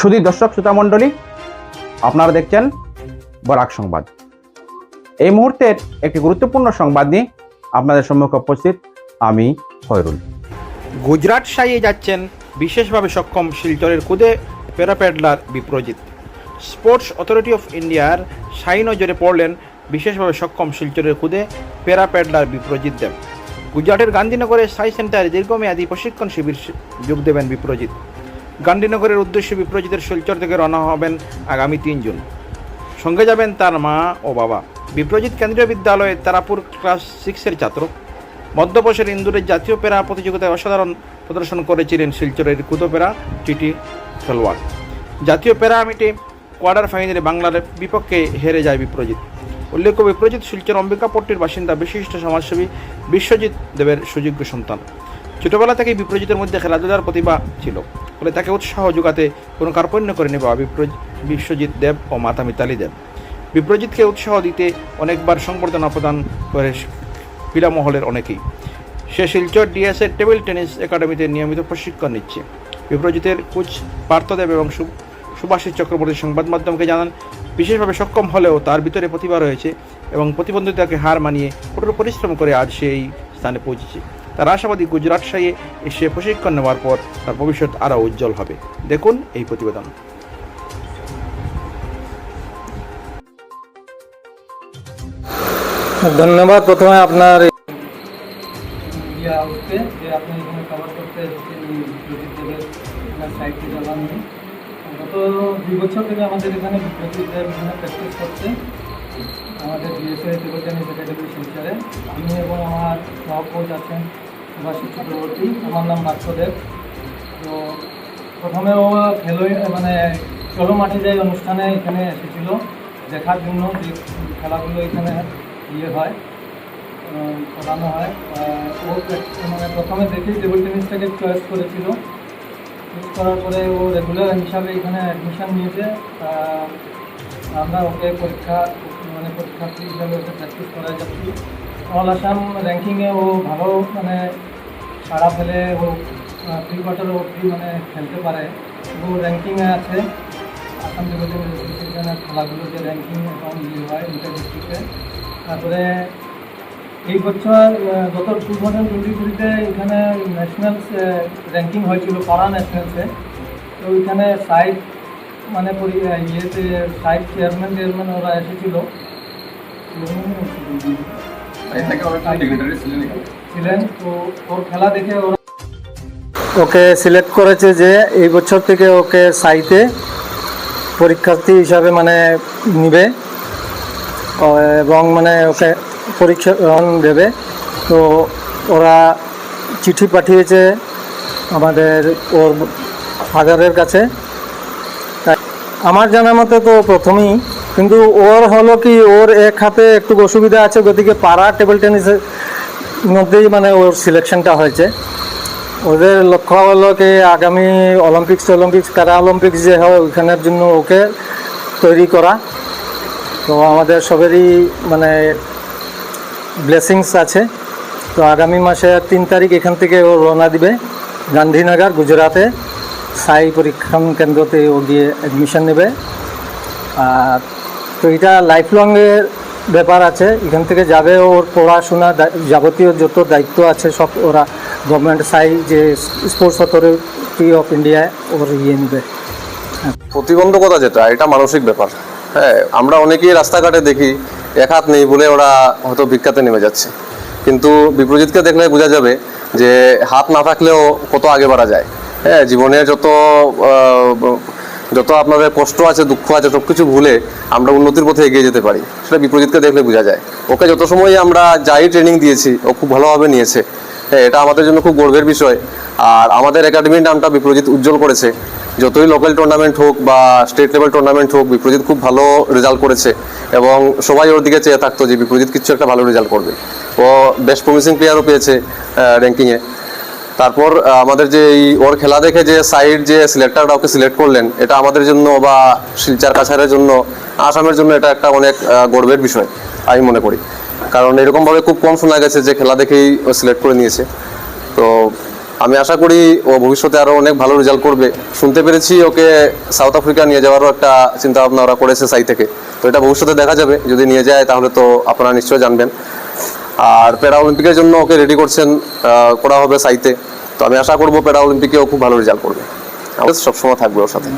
শুধু দর্শক, শ্রোতা মণ্ডলী, আপনারা দেখছেন বরাক সংবাদ। এই মুহূর্তের একটি গুরুত্বপূর্ণ সংবাদ নিয়ে আপনাদের সম্মুখে উপস্থিত আমি খয়রুল। গুজরাট সাইয়ে যাচ্ছেন বিশেষভাবে সক্ষম শিলচরের কুদে parapaddler Biprajit. Sports authority of ইন্ডিয়ার সাই নজরে পড়লেন বিশেষভাবে সক্ষম শিলচরের কুদে প্যারাপ্যাডলার বিপ্রজিৎ দেব। গুজরাটের গান্ধীনগরের সাই সেন্টারে দীর্ঘমেয়াদী প্রশিক্ষণ শিবির যোগ দেবেন বিপ্রজিৎ। গান্ধীনগরের উদ্দেশ্যে বিপ্রজিতের শিলচর থেকে রওনা হবেন আগামী তিন জুন। সঙ্গে যাবেন তার মা ও বাবা। বিপ্রজিৎ কেন্দ্রীয় বিদ্যালয়ে তারাপুর ক্লাস সিক্সের ছাত্র। মধ্যপ্রদেশের ইন্দুরের জাতীয় পেরা প্রতিযোগিতায় অসাধারণ প্রদর্শন করেছিলেন শিলচরের কুতোপেরা চিটি খেলোয়াড়। জাতীয় প্যারা মিটে কোয়ার্টার ফাইনালে বাংলার বিপক্ষে হেরে যায় বিপ্রজিৎ উল্লেখ্য বিপ্রজিৎ শিলচর অম্বিকাপট্টির বাসিন্দা, বিশিষ্ট সমাজসেবী বিশ্বজিৎ দেবের সুযোগ্য সন্তান। ছোটবেলা থেকেই বিপ্রজিতের মধ্যে খেলাধুলার প্রতিভা ছিল। ফলে তাকে উৎসাহ যোগাতে কোনো কার্পণ্য করে নেবে বিশ্বজিৎ দেব ও মাতা মিতালি দেব। বিপ্রজিৎকে উৎসাহ দিতে অনেকবার সংবর্ধনা প্রদান করে ক্রীড়া মহলের অনেকেই। সে শিলচর ডিএসএর টেবিল টেনিস একাডেমিতে নিয়মিত প্রশিক্ষণ নিচ্ছে। বিপ্রজিতের কোচ পার্থদেব এবং সুভাষিস চক্রবর্তী সংবাদ মাধ্যমকে জানান, বিশেষভাবে সক্ষম হলেও তার ভিতরে প্রতিভা রয়েছে এবং প্রতিবন্ধিতাকে হার মানিয়ে কঠোর পরিশ্রম করে আজ সে এই স্থানে পৌঁছেছে। তার আশাবাদী গুজরাট সাইয়ে এসে প্রশিক্ষণ নেওয়ার পর তার ভবিষ্যৎ আরও উজ্জ্বল হবে। দেখুন এই প্রতিবেদন। ধন্যবাদ। প্রথমে আপনার যে আপনি এখানে কভার করতে সাইটটি গত দুই বছর থেকে আমাদের এখানে এখানে প্র্যাকটিস করছে। আমাদের টেবিল টেনিস একাডেমি শিলচরে আমি এবং আমার সহকোচ আছেন সুভাষিস চক্রবর্তী। আমার নাম বাক্যদেব তো প্রথমে ও খেলোয় মানে চলো মাঠে যাই অনুষ্ঠানে এখানে এসেছিল, দেখার জন্য যে খেলাগুলো এখানে ইয়ে হয় করানো হয় ও মানে প্রথমে দেখেই টেবিল টেনিসটাকে চয়েস করেছিল। চয়েস করার পরে ও রেগুলার হিসাবে এখানে অ্যাডমিশান নিয়েছে। আমরা ওকে পরীক্ষা মানে পরীক্ষার্থী হিসাবে ওকে প্র্যাকটিস করা যাচ্ছি অল আসাম র্যাঙ্কিংয়ে ও ভালো মানে সারা ফেলে ও প্রি কোয়ার্টার অবধি মানে খেলতে পারে। ও র্যাঙ্কিংয়ে আছে। আসাম টেনিস খেলাগুলো যে র্যাঙ্কিং এবং ইয়ে হয় ইন্টার ডিস্ট্রিক্টে তারপরে এই বছর গত টু থাউজেন্ড টোয়েন্টি থ্রিতে এখানে ন্যাশনালস র্যাঙ্কিং হয়েছিল, পাড়া ন্যাশনালসে তো ওইখানে সাইড মানে ইয়েতে সাইড চেয়ারম্যান চেয়ারম্যান ওরা এসেছিল। ছিলেন, তো ওর খেলা দেখে ওরা ওকে সিলেক্ট করেছে যে এই বছর থেকে ওকে সাইতে পরীক্ষার্থী হিসাবে মানে নিবে। এবং মানে ওকে পরীক্ষা দেবে। তো ওরা চিঠি পাঠিয়েছে আমাদের ওর ফাদারের কাছে। আমার জানা মতে তো প্রথমেই, কিন্তু ওর হলো কি, ওর এক হাতে একটু অসুবিধা আছে, গতিকে পাড়া টেবিল টেনিসের মধ্যেই মানে ওর সিলেকশনটা হয়েছে। ওদের লক্ষ্য হলো কি, আগামী অলিম্পিক্স অলিম্পিক্স প্যারা অলিম্পিক্স যে হয় ওইখানের জন্য ওকে তৈরি করা। তো আমাদের সবেরই মানে ব্লেসিংস আছে। তো আগামী মাসে তিন তারিখ এখান থেকে ও রওনা দিবে গান্ধীনগর, গুজরাটে। সাই পরীক্ষণ কেন্দ্রতে ও গিয়ে অ্যাডমিশন নেবে। আর তো এটা লাইফ লংয়ের ব্যাপার আছে। এখান থেকে যাবে ওর পড়াশোনা যাবতীয় যত দায়িত্ব আছে, সব ওরা গভর্নমেন্ট সাই যে স্পোর্টস অথরিটি অফ ইন্ডিয়ায় ওর ইয়ে নেবে। প্রতিবন্ধকতা যেটা, এটা মানসিক ব্যাপার। হ্যাঁ আমরা অনেকেই রাস্তাঘাটে দেখি, এক হাত নেই বলে ওরা হয়তো ভিক্ষাতে নেমে যাচ্ছে। কিন্তু বিপ্রজিৎকে দেখলে বোঝা যাবে যে হাত না থাকলেও কত আগে বাড়া যায়। হ্যাঁ জীবনে যত যত আপনাদের কষ্ট আছে, দুঃখ আছে সব কিছু ভুলে আমরা উন্নতির পথে এগিয়ে যেতে পারি। সেটা বিপরীতকে দেখলে বোঝা যায়। ওকে যত সময় আমরা যাই ট্রেনিং দিয়েছি, ও খুব ভালোভাবে নিয়েছে। হ্যাঁ এটা আমাদের জন্য খুব গর্বের বিষয়। আর আমাদের একাডেমির নামটা বিপ্রজিৎ উজ্জ্বল করেছে। যতই লোকাল টুর্নামেন্ট হোক বা স্টেট লেভেল টুর্নামেন্ট হোক, বিপ্রজিৎ খুব ভালো রেজাল্ট করেছে। এবং সবাই ওর দিকে চেয়ে থাকতো যে বিপ্রজিৎ কিছু একটা ভালো রেজাল্ট করবে। ও বেস্ট প্রমিসিং প্লেয়ারও পেয়েছে র্যাঙ্কিংয়ে তারপর আমাদের যে এই ওর খেলা দেখে যে সাইড যে সিলেক্টারটা ওকে সিলেক্ট করলেন, এটা আমাদের জন্য বা শিলচার কাছারের জন্য, আসামের জন্য এটা একটা অনেক গর্বের বিষয়, আমি মনে করি। কারণ এরকমভাবে খুব কম শোনা গেছে যে খেলা দেখেই ও সিলেক্ট করে নিয়েছে। তো আমি আশা করি ও ভবিষ্যতে আরও অনেক ভালো রেজাল্ট করবে। শুনতে পেরেছি ওকে সাউথ আফ্রিকা নিয়ে যাওয়ারও একটা চিন্তা ভাবনা ওরা করেছে সাই থেকে। তো এটা ভবিষ্যতে দেখা যাবে, যদি নিয়ে যায় তাহলে তো আপনারা নিশ্চয়ই জানবেন। আর প্যারা অলিম্পিকের জন্য ওকে রেডি করছেন করা হবে সাইতে তো আমি আশা করব প্যারা অলিম্পিকেও খুব ভালো রেজাল্ট করবে। আমাদের সবসময় থাকবে ওর সাথে।